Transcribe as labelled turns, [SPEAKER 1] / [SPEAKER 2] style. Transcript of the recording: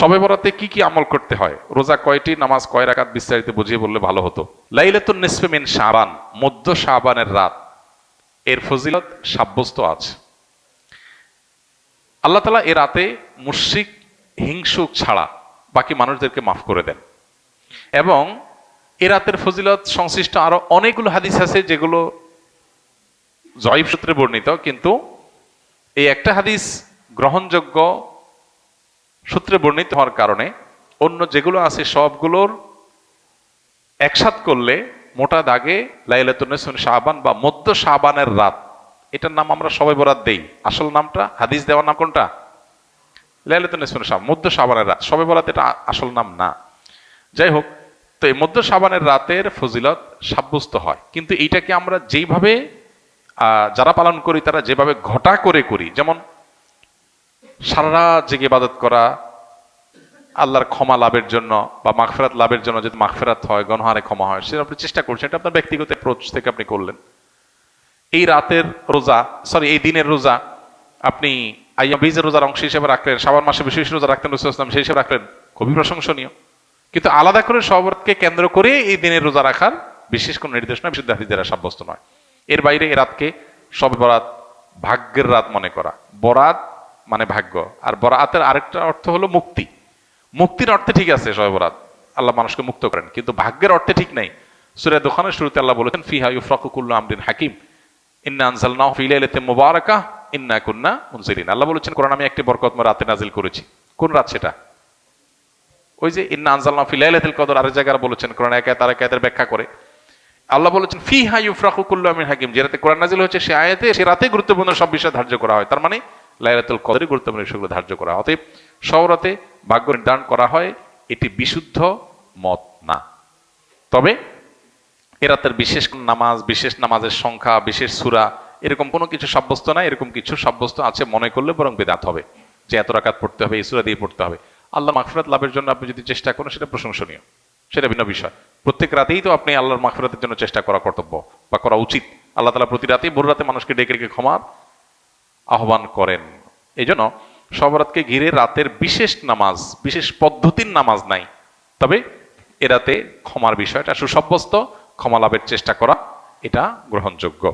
[SPEAKER 1] সবে বরাতে কি কি আমল করতে হয়? রোজা কয়টি, নামাজ কয় রাকাত বিস্তারিত বুঝিয়ে বললে ভালো হতো। লাইলাতুন নিসফে মিন মধ্য শাবানের রাত। এর ফজিলত সাব্যস্ত আছে। আল্লাহ তালা এ রাতে মুশরিক, হিংসুক ছাড়া বাকি মানুষদেরকে মাফ করে দেন। এবং এ রাতের ফজিলত সংশ্লিষ্ট আরও অনেকগুলো হাদিস আছে যেগুলো জয়ীব সূত্রে বর্ণিত, কিন্তু এই একটা হাদিস গ্রহণযোগ্য সূত্রে বর্ণিত হওয়ার কারণে অন্য যেগুলো আছে সবগুলোর একসাথ করলে মোটা দাগে লাইলাতুন্নেসুন শাহবান বা মধ্য শাহবানের রাত, এটার নাম আমরা সবাই বরাত দেই। আসল নামটা, হাদিস দেওয়ার নাম কোনটা? লাইলাতুন্নেসুন শাহ মধ্য শাহবানের রাত। সবাই বরাত এটা আসল নাম না। যাই হোক, তো এই মধ্য শাবানের রাতের ফজিলত সাব্যস্ত হয়। কিন্তু এইটাকে আমরা যেইভাবে যারা পালন করি, তারা যেভাবে ঘটা করে করি, যেমন সারা রাত জেগে ইবাদত করা, আল্লাহর ক্ষমা লাভের জন্য বা মাগফেরাত লাভের জন্য যদি মাগফেরাত হয়, গণহারে ক্ষমা হয়, সেটা আপনি চেষ্টা করছেন, এটা আপনার ব্যক্তিগত অ্যাপ্রোচ থেকে আপনি করলেন। এই রাতের রোজা সরি এই দিনের রোজা আপনি আইয়া বীজের রোজার অংশ হিসেবে রাখলেন শ্রাবণ মাসে বিশেষ রোজা রাখতেন রসুলাম সেই হিসেবে রাখলেন, খুবই প্রশংসনীয়। কিন্তু আলাদা করে সবরকে কেন্দ্র করে এই দিনের রোজা রাখার বিশেষ কোনো নির্দেশনা বিশুদ্ধ হাদিস সাব্যস্ত নয়। এর বাইরে এই রাতকে সব বরাত ভাগ্যের রাত মনে করা। বরাত মানে ভাগ্য। আর বরাতের আরেকটা অর্থ হলো মুক্তি। মুক্তির অর্থে ঠিক আছে সবে বরাত। আল্লাহ মানুষকে মুক্ত করেন। কিন্তু ভাগ্যের অর্থে ঠিক নাই। সুরে দোকানের শুরুতে আল্লাহ বলেছেন, ফিহা ইউফরাকুল্লু আমরিন হাকিম। ইন্না আনজালনাহু ফি লাইলাতিন মুবারাকাহ, ইন্না কুন্না মুনজিরিন। আল্লাহ বলেছেন, কোরআন আমি একটি বরকতময় রাতে নাজিল করেছি। কোন রাত সেটা? ওই যে, ইন্না আনজালনাহু ফি লাইলাতিল কদর। আরেক জায়গায় বলেছেন, কোরআন এক তার আরেক আয়াতের ব্যাখ্যা করে। আল্লাহ বলেছেন ফি হা ইউফরাকু কুল্লু আমিন হাকিম। যে রাতে কোরআন নাজিল হচ্ছে সে আয়াতে, সে রাতে গুরুত্বপূর্ণ সব বিষয় ধার্য করা হয়। তার মানে লাইলাতুল কদরে গুরুত্বপূর্ণ বিষয়গুলো ধার্য করা। অতএব সৌরাতে ভাগ্য নির্ধারণ করা হয়, এটি বিশুদ্ধ মত না। তবে এ রাতের বিশেষ নামাজ, বিশেষ নামাজের সংখ্যা, বিশেষ সুরা, এরকম কোনো কিছু সাব্যস্ত না, এরকম কিছু সাব্যস্ত আছে মনে করলে বরং বেদাত হবে, যে এত রাকাত পড়তে হবে, এই সুরা দিয়ে পড়তে হবে। আল্লাহ মাগফিরাত লাভের জন্য আপনি যদি চেষ্টা করেন, সেটা প্রশংসনীয়, সেটা ভিন্ন বিষয়। প্রত্যেক রাতেই তো আপনি আল্লাহর মাগফিরাতের জন্য চেষ্টা করা কর্তব্য বা করা উচিত। আল্লাহ তালা প্রতি রাতেই ভোর রাতে মানুষকে ডেকে ডেকে ক্ষমার আহ্বান করেন। এই জন্য সবরাতকে ঘিরে রাতের বিশেষ নামাজ, বিশেষ পদ্ধতির নামাজ নাই। তবে এরাতে ক্ষমার বিষয়টা সুসাব্যস্ত ক্ষমা লাভের চেষ্টা করা, এটা গ্রহণযোগ্য।